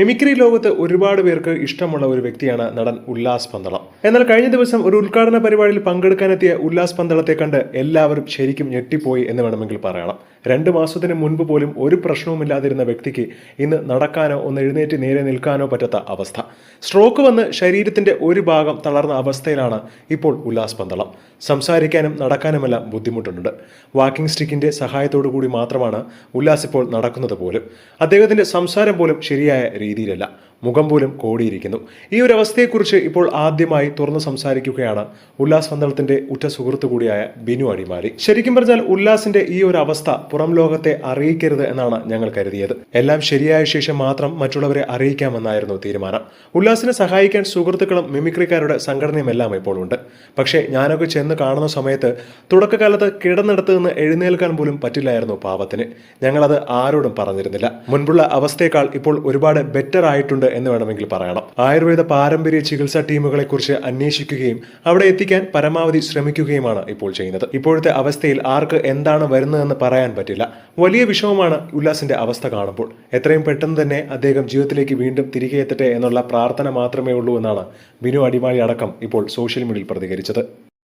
Mimicry ലോകത്ത് ഒരുപാട് പേർക്ക് ഇഷ്ടമുള്ള ഒരു വ്യക്തിയാണ് നടൻ ഉല്ലാസ് പന്തളം. എന്നാൽ കഴിഞ്ഞ ദിവസം ഒരു ഉദ്ഘാടന പരിപാടിയിൽ പങ്കെടുക്കാനെത്തിയ ഉല്ലാസ് പന്തളത്തെ കണ്ട് എല്ലാവരും ശരിക്കും ഞെട്ടിപ്പോയി എന്ന് വേണമെങ്കിൽ പറയണം രണ്ട് മാസത്തിന് മുൻപ് പോലും ഒരു പ്രശ്നവുമില്ലാതിരുന്ന വ്യക്തിക്ക് ഇന്ന് നടക്കാനോ ഒന്ന് എഴുന്നേറ്റ് നേരെ നിൽക്കാനോ പറ്റാത്ത അവസ്ഥ. സ്ട്രോക്ക് വന്ന് ശരീരത്തിന്റെ ഒരു ഭാഗം തളർന്ന അവസ്ഥയിലാണ് ഇപ്പോൾ ഉല്ലാസ് പന്തളം. സംസാരിക്കാനും നടക്കാനുമെല്ലാം ബുദ്ധിമുട്ടുണ്ട്. വാക്കിംഗ് സ്റ്റിക്കിന്റെ സഹായത്തോടു കൂടി മാത്രമാണ് ഉല്ലാസ് ഇപ്പോൾ നടക്കുന്നത് പോലും. അദ്ദേഹത്തിന്റെ സംസാരം പോലും ശരിയായ രീതിയിലല്ല. മുഖം പോലും കോടിയിരിക്കുന്നു. ഈ ഒരു അവസ്ഥയെക്കുറിച്ച് ഇപ്പോൾ ആദ്യമായി തുറന്നു സംസാരിക്കുകയാണ് ഉല്ലാസ് പന്തളത്തിന്റെ ഉറ്റ സുഹൃത്തു കൂടിയായ ബിനു അടിമാലി. ശരിക്കും പറഞ്ഞാൽ ഉല്ലാസിന്റെ ഈ ഒരു അവസ്ഥ പുറം ലോകത്തെ അറിയിക്കരുത് എന്നാണ് ഞങ്ങൾ കരുതിയത്. എല്ലാം ശരിയായ ശേഷം മാത്രം മറ്റുള്ളവരെ അറിയിക്കാമെന്നായിരുന്നു തീരുമാനം. ഉല്ലാസിനെ സഹായിക്കാൻ സുഹൃത്തുക്കളും മിമിക്രിക്കാരുടെ സംഘടനയുമെല്ലാം ഇപ്പോൾ ഉണ്ട്. പക്ഷേ ഞാനൊക്കെ ചെന്ന് കാണുന്ന സമയത്ത് തുടക്കകാലത്ത് കിടന്നിടത്ത് നിന്ന് എഴുന്നേൽക്കാൻ പോലും പറ്റില്ലായിരുന്നു പാവത്തിന്. ഞങ്ങളത് ആരോടും പറഞ്ഞിരുന്നില്ല. മുൻപുള്ള അവസ്ഥയേക്കാൾ ഇപ്പോൾ ഒരുപാട് ബെറ്റർ ആയിട്ടുണ്ട് എന്ന് വേണമെങ്കിൽ പറയണം. ആയുർവേദ പാരമ്പര്യ ചികിത്സാ ടീമുകളെ കുറിച്ച് അന്വേഷിക്കുകയും അവിടെ എത്തിക്കാൻ പരമാവധി ശ്രമിക്കുകയുമാണ് ഇപ്പോൾ ചെയ്യുന്നത്. ഇപ്പോഴത്തെ അവസ്ഥയിൽ ആർക്ക് എന്താണ് വരുന്നതെന്ന് പറയാൻ പറ്റില്ല. വലിയ വിഷമമാണ് ഉല്ലാസിന്റെ അവസ്ഥ കാണുമ്പോൾ. എത്രയും പെട്ടെന്ന് തന്നെ അദ്ദേഹം ജീവിതത്തിലേക്ക് വീണ്ടും തിരികെ എത്തട്ടെ എന്നുള്ള പ്രാർത്ഥന മാത്രമേ ഉള്ളൂ എന്നാണ് ബിനു അടിമാലി അടക്കം ഇപ്പോൾ സോഷ്യൽ മീഡിയയിൽ പ്രതികരിച്ചത്.